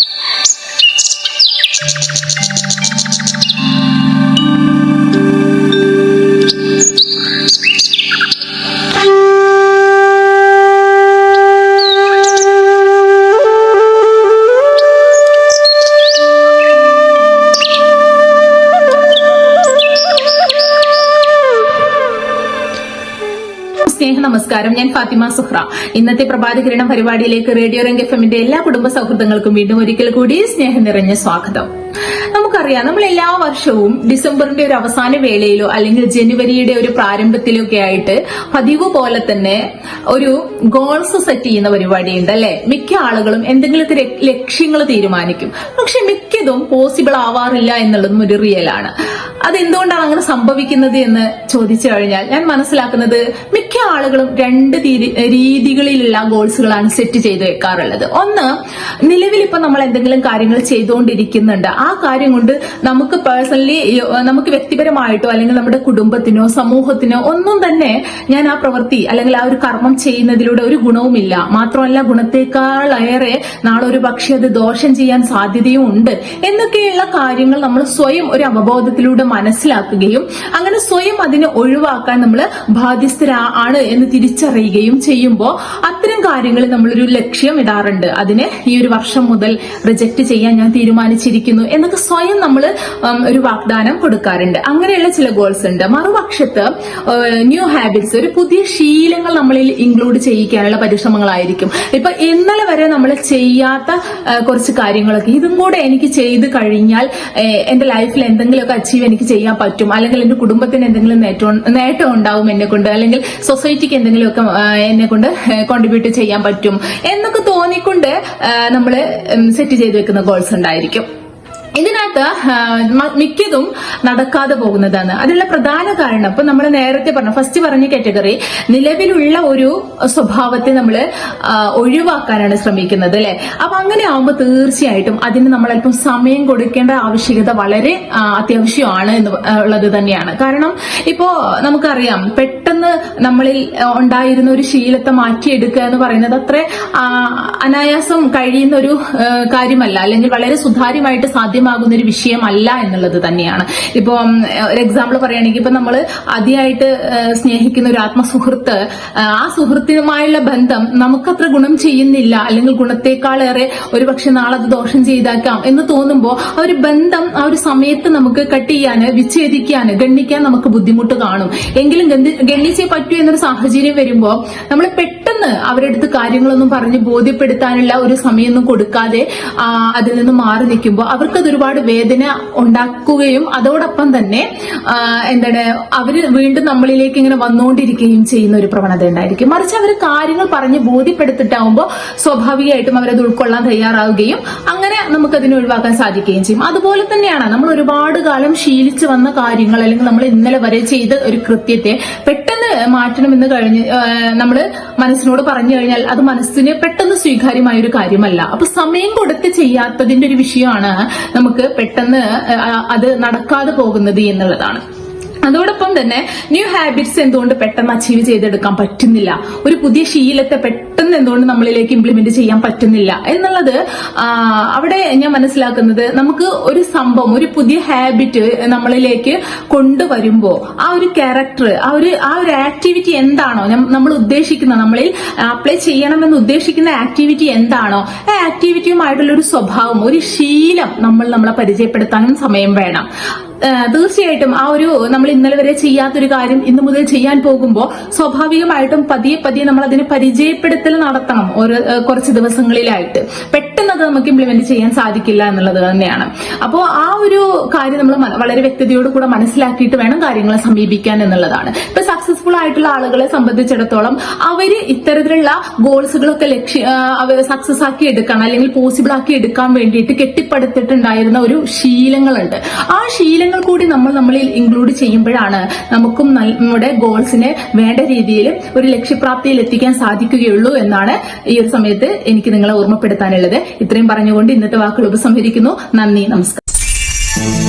Thank you. സ്നേഹ നമസ്കാരം ഞാൻ ഫാത്തിമ സുഹ്ര ഇന്നത്തെ പ്രഭാതകിരണം പരിപാടിയിലേക്ക് റേഡിയോ രംഗ് എഫ് എമ്മിന്റെ എല്ലാ കുടുംബ സൗഹൃദങ്ങൾക്കും വീണ്ടും ഒരിക്കൽ കൂടി സ്നേഹം നിറഞ്ഞ സ്വാഗതം. നമുക്കറിയാം നമ്മൾ എല്ലാ വർഷവും ഡിസംബറിന്റെ ഒരു അവസാന വേളയിലോ അല്ലെങ്കിൽ ജനുവരിയുടെ ഒരു പ്രാരംഭത്തിലോ ഒക്കെ ആയിട്ട് പതിവ് പോലെ തന്നെ ഒരു ഗോൾസ് സെറ്റ് ചെയ്യുന്ന പരിപാടിയുണ്ട് അല്ലെ? മിക്ക ആളുകളും എന്തെങ്കിലും ലക്ഷ്യങ്ങൾ തീരുമാനിക്കും. പക്ഷെ മിക്കതും പോസിബിൾ ആവാറില്ല എന്നുള്ളതും ഒരു റിയൽ ആണ്. അതെന്തുകൊണ്ടാണ് അങ്ങനെ സംഭവിക്കുന്നത് എന്ന് ചോദിച്ചു കഴിഞ്ഞാൽ ഞാൻ മനസ്സിലാക്കുന്നത് മിക്ക ആളുകളും രണ്ട് രീതികളിലുള്ള ഗോൾസുകളാണ് സെറ്റ് ചെയ്ത് വെക്കാറുള്ളത്. ഒന്ന് നിലവിൽ ഇപ്പൊ നമ്മൾ എന്തെങ്കിലും കാര്യങ്ങൾ ചെയ്തുകൊണ്ടിരിക്കുന്നുണ്ട്. ആ കാര്യം കൊണ്ട് നമുക്ക് പേഴ്സണലി നമുക്ക് വ്യക്തിപരമായിട്ടോ അല്ലെങ്കിൽ നമ്മുടെ കുടുംബത്തിനോ സമൂഹത്തിനോ ഒന്നും തന്നെ ഞാൻ ആ പ്രവൃത്തി അല്ലെങ്കിൽ ആ ഒരു കർമ്മം ചെയ്യുന്നതിലൂടെ ഒരു ഗുണവുമില്ല. മാത്രമല്ല ഗുണത്തെക്കാൾ ഏറെ നാളെ ഒരു പക്ഷേ അത് ദോഷം ചെയ്യാൻ സാധ്യതയും ഉണ്ട്. എന്നൊക്കെയുള്ള കാര്യങ്ങൾ നമ്മൾ സ്വയം ഒരു അവബോധത്തിലൂടെ മനസ്സിലാക്കുകയും അങ്ങനെ സ്വയം അതിനെ ഒഴിവാക്കാൻ നമ്മൾ ബാധ്യസ്ഥരാ ആണ് എന്ന് തിരിച്ചറിയുകയും ചെയ്യുമ്പോൾ അത്തരം കാര്യങ്ങളിൽ നമ്മളൊരു ലക്ഷ്യം ഇടാറുണ്ട്. അതിനെ ഈ ഒരു വർഷം മുതൽ റിജക്ട് ചെയ്യാൻ ഞാൻ തീരുമാനിച്ചിരിക്കുന്നു എന്നൊക്കെ സ്വയം നമ്മൾ ഒരു വാഗ്ദാനം കൊടുക്കാറുണ്ട്. അങ്ങനെയുള്ള ചില ഗോൾസ് ഉണ്ട്. മറുപക്ഷത്ത് ന്യൂ ഹാബിറ്റ്സ് ഒരു പുതിയ ശീലങ്ങൾ നമ്മളിൽ ഇൻക്ലൂഡ് ചെയ്യിക്കാനുള്ള പരിശ്രമങ്ങളായിരിക്കും. ഇപ്പൊ ഇന്നലെ വരെ നമ്മൾ ചെയ്യാത്ത കുറച്ച് കാര്യങ്ങളൊക്കെ. ഇതും കൂടെ എനിക്ക് ചെയ്ത് കഴിഞ്ഞാൽ എന്റെ ലൈഫിൽ എന്തെങ്കിലുമൊക്കെ അച്ചീവ് എനിക്ക് ചെയ്യാൻ പറ്റും. അല്ലെങ്കിൽ എന്റെ കുടുംബത്തിന് എന്തെങ്കിലും നേട്ടം നേട്ടം ഉണ്ടാവും എന്നെ കൊണ്ട്. അല്ലെങ്കിൽ സൊസൈറ്റിക്ക് എന്തെങ്കിലുമൊക്കെ എന്നെ കൊണ്ട് കോൺട്രിബ്യൂട്ട് ചെയ്യാൻ പറ്റും. എന്നൊക്കെ തോന്നിക്കൊണ്ട് നമ്മൾ സെറ്റ് ചെയ്ത് വെക്കുന്ന ഗോൾസ് ഉണ്ടായിരിക്കും. ഇതിനകത്ത് മിക്കതും നടക്കാതെ പോകുന്നതാണ്. അതിനുള്ള പ്രധാന കാരണം ഇപ്പൊ നമ്മൾ നേരത്തെ പറഞ്ഞു ഫസ്റ്റ് പറഞ്ഞ കാറ്റഗറി നിലവിലുള്ള ഒരു സ്വഭാവത്തെ നമ്മൾ ഒഴിവാക്കാനാണ് ശ്രമിക്കുന്നത് അല്ലെ? അപ്പൊ അങ്ങനെ ആവുമ്പോൾ തീർച്ചയായിട്ടും അതിന് നമ്മൾ അല്പം സമയം കൊടുക്കേണ്ട ആവശ്യകത വളരെ അത്യാവശ്യമാണ് എന്ന് ഉള്ളത് തന്നെയാണ്. കാരണം ഇപ്പോ നമുക്കറിയാം പെട്ടെന്ന് നമ്മളിൽ ഉണ്ടായിരുന്ന ഒരു ശീലത്തെ മാറ്റിയെടുക്കുക എന്ന് പറയുന്നത് അത്ര അനായാസം കഴിയുന്ന ഒരു കാര്യമല്ല. അല്ലെങ്കിൽ വളരെ സുതാര്യമായിട്ട് സാധ്യമാകുന്ന ഒരു വിഷയമല്ല എന്നുള്ളത് തന്നെയാണ്. ഇപ്പോൾ ഒരു എക്സാമ്പിൾ പറയുകയാണെങ്കിൽ ഇപ്പൊ നമ്മൾ അതിയായിട്ട് സ്നേഹിക്കുന്ന ഒരു ആത്മസുഹൃത്ത് ആ, സുഹൃത്തിനുമായുള്ള ബന്ധം നമുക്കത്ര ഗുണം ചെയ്യുന്നില്ല. അല്ലെങ്കിൽ ഗുണത്തെക്കാളേറെ ഒരുപക്ഷെ നാളെ അത് ദോഷം ചെയ്താക്കാം എന്ന് തോന്നുമ്പോൾ ആ ഒരു ബന്ധം ആ ഒരു സമയത്ത് നമുക്ക് കട്ട് ചെയ്യാന് വിച്ഛേദിക്കാന് ഗണ്ണിക്കാൻ നമുക്ക് ബുദ്ധിമുട്ട് കാണും. എങ്കിലും ഗണ്ണിച്ചേ പറ്റൂ എന്നൊരു സാഹചര്യം വരുമ്പോൾ നമ്മൾ പെട്ടെന്ന് അവരുടെ അടുത്ത് കാര്യങ്ങളൊന്നും പറഞ്ഞ് ബോധ്യപ്പെടുത്താനുള്ള ഒരു സമയമൊന്നും കൊടുക്കാതെ അതിൽ നിന്ന് മാറി നിൽക്കുമ്പോൾ അവർക്കത് ഒരുപാട് വേദന ഉണ്ടാക്കുകയും അതോടൊപ്പം തന്നെ എന്താണ് അവർ വീണ്ടും നമ്മളിലേക്ക് ഇങ്ങനെ വന്നുകൊണ്ടിരിക്കുകയും ചെയ്യുന്ന ഒരു പ്രവണത ഉണ്ടായിരിക്കും. മറിച്ച് അവർ കാര്യങ്ങൾ പറഞ്ഞ് ബോധ്യപ്പെടുത്തിട്ടാവുമ്പോൾ സ്വാഭാവികമായിട്ടും അവരത് ഉൾക്കൊള്ളാൻ തയ്യാറാവുകയും അങ്ങനെ നമുക്കതിനെ ഒഴിവാക്കാൻ സാധിക്കുകയും ചെയ്യും. അതുപോലെ തന്നെയാണ് നമ്മൾ ഒരുപാട് കാലം ശീലിച്ചു വന്ന കാര്യങ്ങൾ അല്ലെങ്കിൽ നമ്മൾ ഇന്നലെ വരെ ചെയ്ത ഒരു കൃത്യത്തെ പെട്ടെന്ന് മാറ്റണമെന്ന് കഴിഞ്ഞ് നമ്മൾ മനസ്സിനോട് പറഞ്ഞു കഴിഞ്ഞാൽ അത് മനസ്സിന് പെട്ടെന്ന് സ്വീകാര്യമായ ഒരു കാര്യമല്ല. അപ്പൊ സമയം കൊടുത്ത് ചെയ്യാത്തതിന്റെ ഒരു വിഷയമാണ് നമുക്ക് പെട്ടെന്ന് അത് നടക്കാതെ പോകുന്നത് എന്നുള്ളതാണ്. അതോടൊപ്പം തന്നെ ന്യൂ ഹാബിറ്റ്സ് എന്തുകൊണ്ട് പെട്ടെന്ന് അച്ചീവ് ചെയ്തെടുക്കാൻ പറ്റുന്നില്ല? ഒരു പുതിയ ശീലത്തെ പെട്ടെന്ന് എന്തുകൊണ്ട് നമ്മളിലേക്ക് ഇംപ്ലിമെന്റ് ചെയ്യാൻ പറ്റുന്നില്ല? എന്നുള്ളത് അവിടെ ഞാൻ മനസ്സിലാക്കുന്നത് നമുക്ക് ഒരു സംഭവം ഒരു പുതിയ ഹാബിറ്റ് നമ്മളിലേക്ക് കൊണ്ടുവരുമ്പോൾ ആ ഒരു ക്യാരക്ടർ ആ ഒരു ആ ഒരു ആക്ടിവിറ്റി എന്താണോ? നമ്മൾ ഉദ്ദേശിക്കുന്ന നമ്മളിൽ അപ്ലൈ ചെയ്യണമെന്ന് ഉദ്ദേശിക്കുന്ന ആക്ടിവിറ്റി എന്താണോ? ആ ആക്ടിവിറ്റിയുമായിട്ടുള്ള ഒരു സ്വഭാവം ഒരു ശീലം നമ്മൾ നമ്മളെ പരിചയപ്പെടുത്താനും സമയം വേണം. തീർച്ചയായിട്ടും ആ ഒരു നമ്മൾ ഇന്നലെ വരെ ചെയ്യാത്തൊരു കാര്യം ഇന്നു മുതൽ ചെയ്യാൻ പോകുമ്പോൾ സ്വാഭാവികമായിട്ടും പതിയെ പതിയെ നമ്മൾ അതിന് പരിചയപ്പെടുത്തൽ നടത്തണം ഒരു കുറച്ച് ദിവസങ്ങളിലായിട്ട്. പെട്ടെന്ന് അത് നമുക്ക് ഇംപ്ലിമെന്റ് ചെയ്യാൻ സാധിക്കില്ല എന്നുള്ളത് തന്നെയാണ്. അപ്പോൾ ആ ഒരു കാര്യം നമ്മൾ വളരെ വ്യക്തതയോട് കൂടെ മനസ്സിലാക്കിയിട്ട് വേണം കാര്യങ്ങളെ സമീപിക്കാൻ എന്നുള്ളതാണ്. ഇപ്പൊ സക്സസ്ഫുൾ ആയിട്ടുള്ള ആളുകളെ സംബന്ധിച്ചിടത്തോളം അവർ ഇത്തരത്തിലുള്ള ഗോൾസുകളൊക്കെ ലക്ഷ്യ സക്സസ് ആക്കി എടുക്കാൻ അല്ലെങ്കിൽ പോസിബിൾ ആക്കി എടുക്കാൻ വേണ്ടിയിട്ട് കെട്ടിപ്പടുത്തിട്ടുണ്ടായിരുന്ന ഒരു ശീലങ്ങളുണ്ട്. ആ ശീലങ്ങൾ കൂടി നമ്മൾ നമ്മളിൽ ഇൻക്ലൂഡ് ചെയ്യുമ്പോഴാണ് നമുക്കും നമ്മുടെ ഗോൾസിനെ വേണ്ട രീതിയിൽ ഒരു ലക്ഷ്യപ്രാപ്തിയിൽ എത്തിക്കാൻ സാധിക്കുകയുള്ളൂ എന്നാണ് ഈ ഒരു സമയത്ത് എനിക്ക് നിങ്ങളെ ഓർമ്മപ്പെടുത്താനുള്ളത്. ഇത്രയും പറഞ്ഞുകൊണ്ട് ഇന്നത്തെ വാക്കുകൾ ഉപസംഹരിക്കുന്നു. നന്ദി നമസ്കാരം.